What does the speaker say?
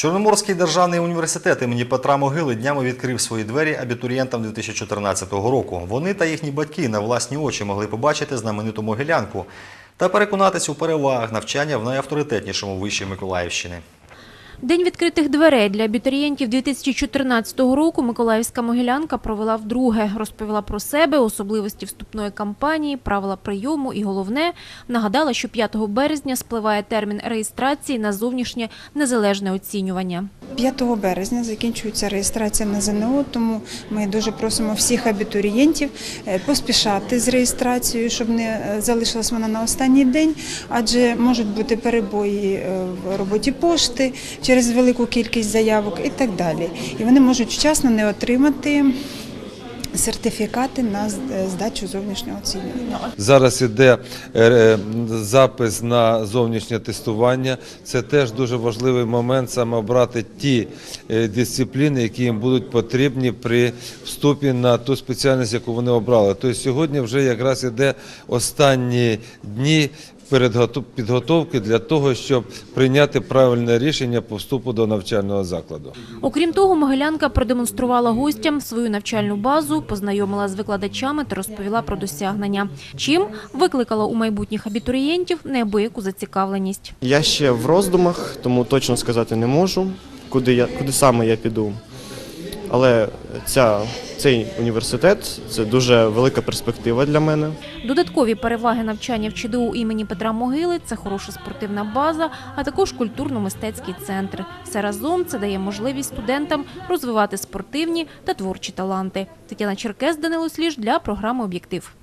Чорноморський державний університет імені Петра Могили днями відкрив свої двері абітурієнтам 2014 року. Вони та їхні батьки на власні очі могли побачити знамениту могилянку та переконатись у перевагах навчання в найавторитетнішому виші Миколаївщини. День відкритих дверей для абітурієнтів 2014 року Миколаївська могилянка провела вдруге. Розповіла про себе, особливості вступної кампанії, правила прийому і головне, нагадала, що 5 березня спливає термін реєстрації на зовнішнє незалежне оцінювання. 5 березня закінчується реєстрація на ЗНО, тому ми дуже просимо всіх абітурієнтів е, поспішати з реєстрацією, щоб не е, залишилась вона на останній день, адже можуть бути перебої е, в роботі пошти через велику кількість заявок і так далі. І вони можуть вчасно не отримати сертифікати на е, здачу зовнішнього оцінювання. Зараз іде е, запис на зовнішнє тестування. Це теж дуже важливий момент саме обрати ті е, дисципліни, які їм будуть потрібні при вступі на ту спеціальність, яку вони обрали. Тобто сьогодні вже якраз іде останні дні. Передготов- Підготовки для того, щоб прийняти правильне рішення по вступу до навчального закладу. Окрім того, Могилянка продемонструвала гостям свою навчальну базу, познайомила з викладачами та розповіла про досягнення. Чим викликала у майбутніх абітурієнтів неабияку зацікавленість. Я ще в роздумах, тому точно сказати не можу, куди, я, куди саме я піду. Але ця, цей університет це дуже велика перспектива для мене. Додаткові переваги навчання в ЧДУ імені Петра Могили це хороша спортивна база, а також культурно-мистецький центр. Все разом це дає можливість студентам розвивати спортивні та творчі таланти. Тетяна Черкес, Данило Сліж для програми Об'єктив.